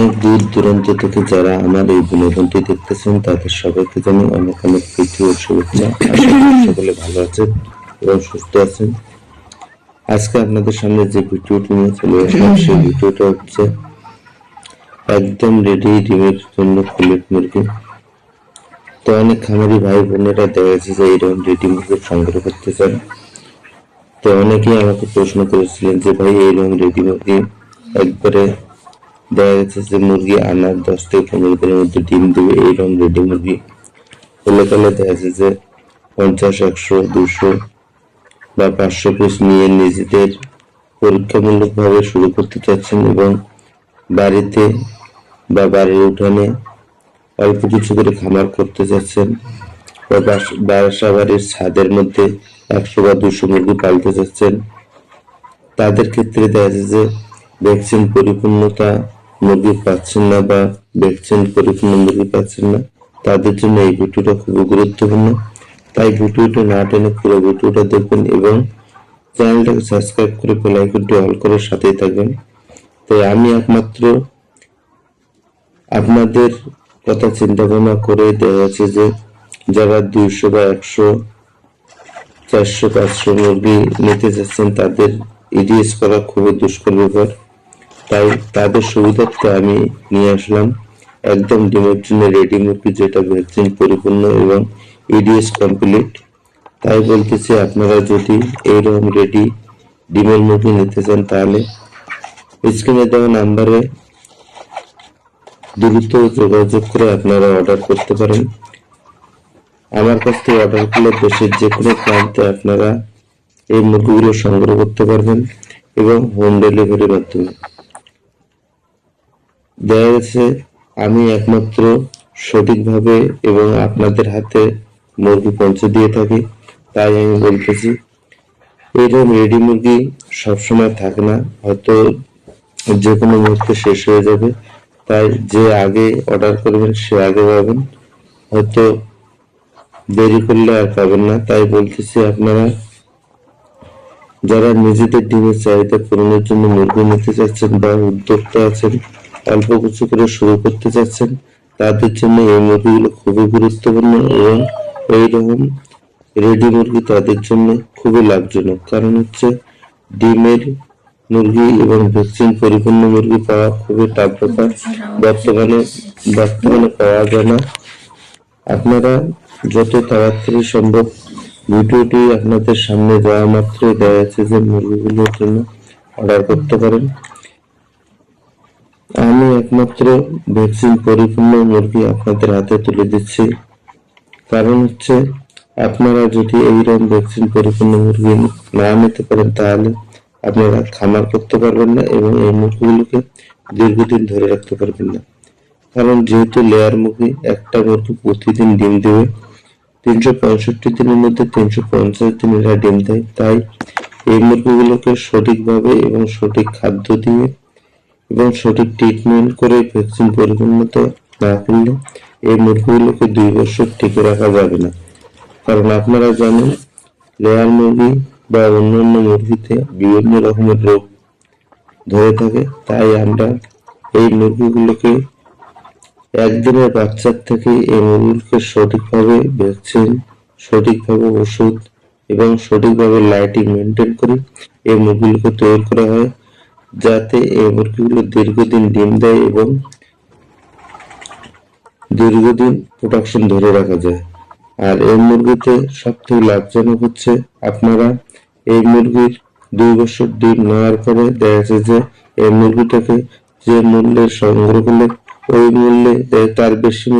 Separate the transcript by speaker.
Speaker 1: অনেক দূর দূরান্ত থেকে যারা আমার এই বিনোদনটি দেখতেছেন, তাদের সবাইকে জানাই অনেক অনেক প্রীতি ও শুভেচ্ছা। সকলে ভালো আছেন এবং সুস্থ আছেন। আজকে আপনাদের সামনে যে ভিডিওটি নিয়ে চলে আসলাম, সেই ভিডিওটা হচ্ছে একদম রেডি ডিমের জন্য ফুলেট মুরগি। তো অনেক খামারি ভাই বোনেরা দেখা যাচ্ছে যে এইরকম রেডি মুরগি সংগ্রহ করতে চান তো অনেকেই আমাকে প্রশ্ন করেছিলেন যে ভাই, এইরকম রেডি মুরগি একবারে দেখা যাচ্ছে যে মুরগি আনার দশ থেকে পনেরো দিনের মধ্যে ডিম দেবে, এই এইরকম রেডি মুরগি। হলে তাহলে দেখা যাচ্ছে যে পঞ্চাশ, একশো, দুশো বা পাঁচশো পিস নিয়ে নিজেদের পরীক্ষামূলকভাবে শুরু করতে চাচ্ছেন এবং বাড়িতে বা বাড়ির উঠানে অল্প কিছু করে খামার করতে চাচ্ছেন বা বাসা বাড়ির ছাদের মধ্যে একশো বা দুশো মুরগি পালতে চাচ্ছেন। তাদের ক্ষেত্রে দেখা যাচ্ছে যে ভ্যাকসিন পরিপূর্ণতা মুরগি পাচ্ছেন না বা ভ্যাকসিন পরিপূর্ণ মুরগি পাচ্ছেন না, তাদের জন্য এই ভিডিওটা খুবই গুরুত্বপূর্ণ। তাই ভিডিওটা না টেনে পুরো ভিডিওটা দেখবেন এবং চ্যানেলটাকে সাবস্ক্রাইব করে বেল আইকনটি অল করে সাথেই থাকবেন। তাই আমি একমাত্র আপনাদের কথা চিন্তা ভাবনা করে দেওয়া আছে যে, যারা দুইশো বা একশো, চারশো, পাঁচশো মুরগি নিতে চাচ্ছেন তাদের ইডিএস করা খুবই দুষ্কর ব্যাপার। তাই তাদের সুবিধার্থে আমি নিয়ে আসলাম একদম ডিমের জন্য রেডি মুরগি যেটা ভ্যাকসিন পরিপূর্ণ এবং ইডিএস কমপ্লিট তাই বলতেছি, আপনারা যদি এইরকম রেডি ডিমের মুরগি নিতে চান তাহলে স্ক্রিনে দেওয়া নাম্বারে দ্রুত যোগাযোগ করে আপনারা অর্ডার করতে পারেন। আমার কাছ থেকে অর্ডার করলে দেশের যে কোনো প্রান্তে আপনারা এই মুরগিগুলো সংগ্রহ করতে পারবেন এবং হোম ডেলিভারির মাধ্যমে। দেখা গেছে আমি একমাত্র সঠিকভাবে এবং আপনাদের হাতে মুরগি পৌঁছে দিয়ে থাকি, তাই আমি বলতেছি এইরকম রেডি মুরগি সবসময় থাকে না, হয়তো যে কোনো মুহূর্তে শেষ হয়ে যাবে, তাই যে আগে অর্ডার করবেন সে আগে পাবেন, হয়তো দেরি করলে আর পাবেন না, তাই বলতেছি আপনারা, যারা নিজেদের ডিমের চাহিদা পূরণের জন্য মুরগি নিতে চাচ্ছেন বা উদ্যোক্তা আছেন অল্প কিছু করে শুরু করতে চাচ্ছেন। তাদের জন্য এই মুরগিগুলো খুবই গুরুত্বপূর্ণ এবং এইরকম রেডি মুরগি তাদের জন্য খুবই লাভজনক। কারণ হচ্ছে ডিমের মুরগি এবং ভ্যাকসিন পরিপূর্ণ মুরগি পাওয়া খুবই টাফ ব্যাপার। বর্তমানে বর্তমানে পাওয়া যায় না। আপনারা যত তাড়াতাড়ি সম্ভব ভিডিওটি আপনাদের সামনে দেওয়া মাত্র দেওয়া আছে যে মুরগিগুলোর জন্য অর্ডার করতে পারেন। আমি একমাত্র ভ্যাকসিন পরিপূর্ণ মুরগি আপনাদের হাতে তুলে দিচ্ছি। কারণ হচ্ছে, আপনারা যদি এইরকম ভ্যাকসিন পরিপূর্ণ মুরগি না নিতে পারেন, তাহলে আপনারা খামার করতে পারবেন না এবং এই মুরগিগুলোকে দীর্ঘদিন ধরে রাখতে পারবেন না। কারণ যেহেতু লেয়ার মুরগি, একটা মুরগি প্রতিদিন ডিম দেবে, তিনশো পঁয়ষট্টি দিনের মধ্যে তিনশো পঞ্চাশ দিন এরা ডিম দেয়। তাই এই মুরগিগুলোকে সঠিকভাবে এবং সঠিক খাদ্য দিয়ে এবং সঠিক ট্রিটমেন্ট করে ভ্যাকসিন পরিপূর্ণতা না করলে এই মুরগিগুলোকে দুই বছর টিকে রাখা যাবে না। কারণ আপনারা জানেন লেয়ার মুরগি বা অন্যান্য মুরগিতে বিভিন্ন রকমের রোগ ধরে থাকে। তাই আমরা এই মুরগিগুলোকে একদিনের বাচ্চার থেকে এই মুরগিকে সঠিকভাবে ভ্যাকসিন সঠিকভাবে ওষুধ এবং সঠিকভাবে লাইটিং মেনটেন করে এই মুরগিগুলোকে তৈরি করা হয়। যাতে এই মুরগিগুলো দীর্ঘদিন ডিম দেয় এবং দীর্ঘদিন প্রোডাকশন ধরে রাখা যায়। আর এই মুরগিতে সব থেকে লাভজনক হচ্ছে আপনারা এই মুরগির দুই বছর ডিম নেওয়ার পরে দেখা যাচ্ছে যে এই মুরগিটাকে যে মূল্যে সংগ্রহ করলে ওই মূল্যে তার বেশি